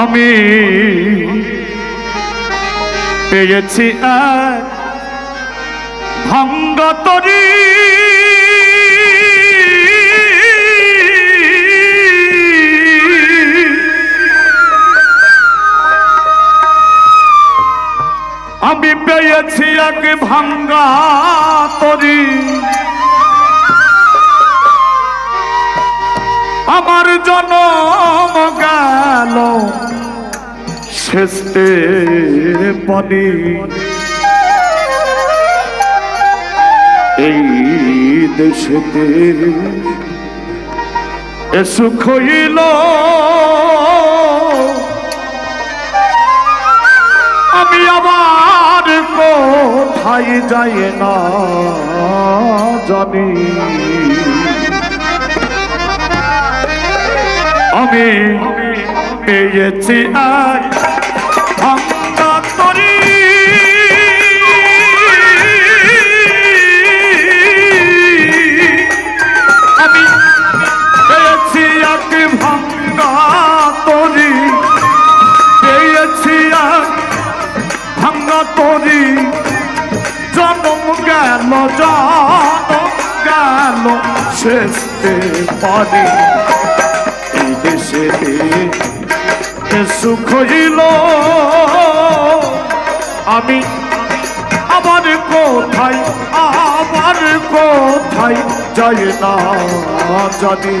আমি পেয়েছি এক ভাঙ্গা তরি। আমি পেয়েছি এক ভাঙ্গা তরি। আমার জনম গেল শেষতে পানি। এই দেশেতে এ সুখ হইল। আমি আবার কোথায় যাই না জানি। আমি পেয়েছি এক তরি জনম গেল জনম গেল শেষতে পারি? এই দেশে সুখ হইল? আমি আবার কোথায় আবার কোথায় যাই না জানি।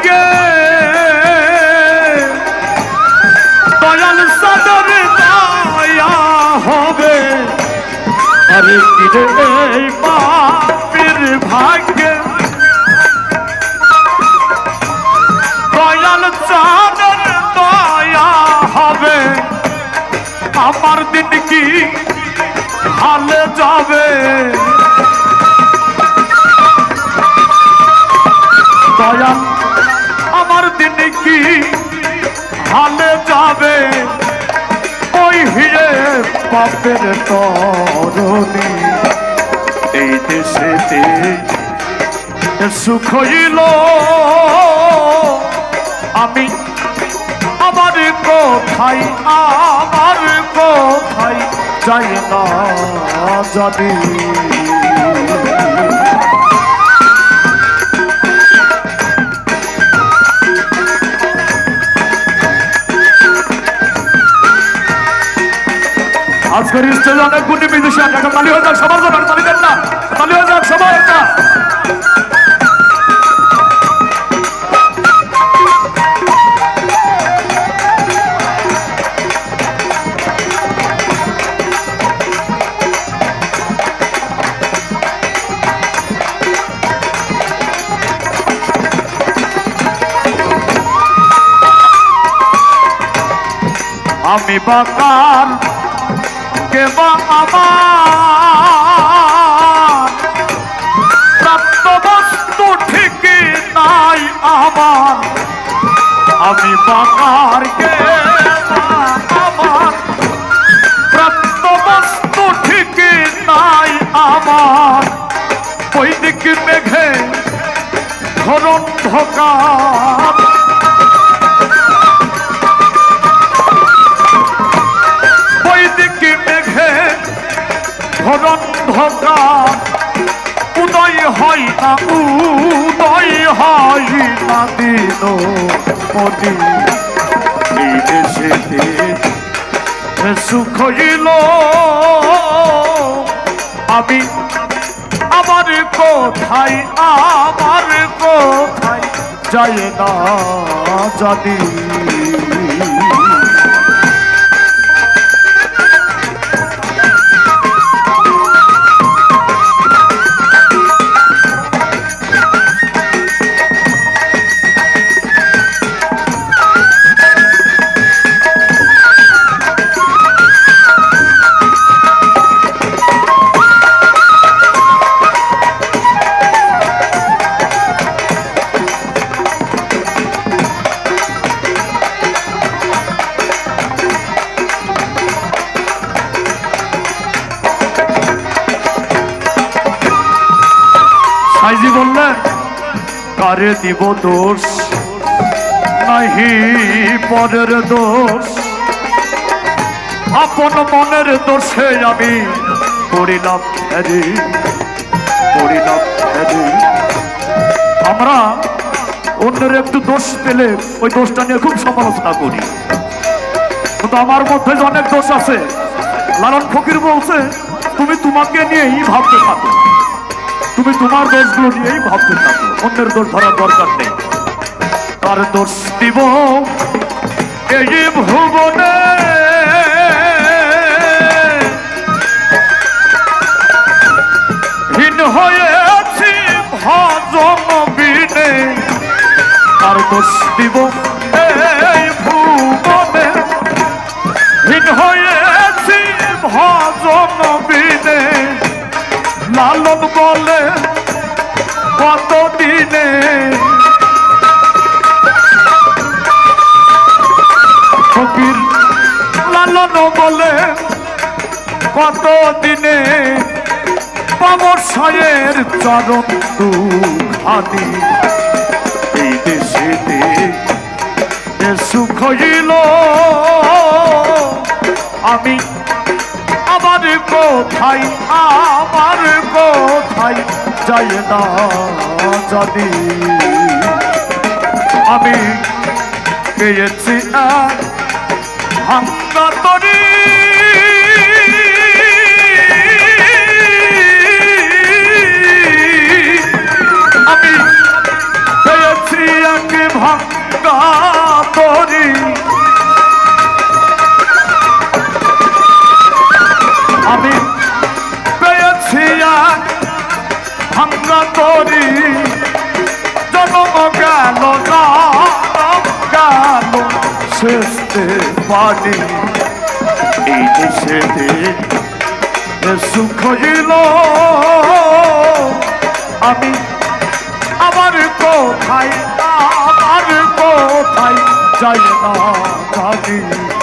ভাগ্যে দয়াল সাদরে দয়া হবে। আরে কিরে এই পাপির ভাগ্যে? দয়াল চাদর দয়া হবে। আমার দিন কি হালে যাবে? পাপের তরণী এই দেশেতে সুখ হইল। আমি আমার কোথায় আমার কোথায় যাই না জানি। আজকের স্টেজে অনেক গুণী মিউজিশিয়ান এখন তালি হয়ে যাক সবার জন্য তালি দেন না। তালি হয়ে যাক সবার একটা আমি বাকার কে বাবা। আমার প্রাপ্ত নাই আমার। আমি বাকার কে উদয় হয় না দিন মনি এই দেশেতে সুখ হইল। আমি আমার কোথায় আমার কোথায় যাই না জানি। ভাইজি বললেন কারে দিব দোষ? নাহি পরের দোষ। আপন মনের দোষে আমি পড়িলাম হ্যারি পড়িলাম হ্যারি আমরা অন্যের একটু দোষ পেলে ওই দোষটা নিয়ে খুব সমালোচনা করি। কিন্তু আমার মধ্যে অনেক দোষ আছে, লালন ফকির বলছে, তুমি তোমাকে নিয়েই ভাবতে থাকো। তুমি তোমার দোষগুলো নিয়েই ভাবতে থাকো। অন্যের দোষ ধরার দরকার নেই। তার দোষ দিব? এই ভুবনে। হীন হয়েছি ভজন বিনে। তার দোষ দিব? লালন বলে কত দিনে ফকির লালন বলে কত দিনে পাবসায়ের চরণ দুখানি। এই দেশেতে সুখ হইল। আমি আমার কোথায় আমার কোথায় যাই না জানি। আমি পেয়েছি ভাঙ্গা তরি। আমি পেয়েছি এক ভাঙ্গা তরি। পানি এই দেশেতে সুখ হইল আমি আমার কোথায় আমার কোথায় যাই না জানি।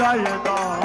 কোথায় যায় না জানি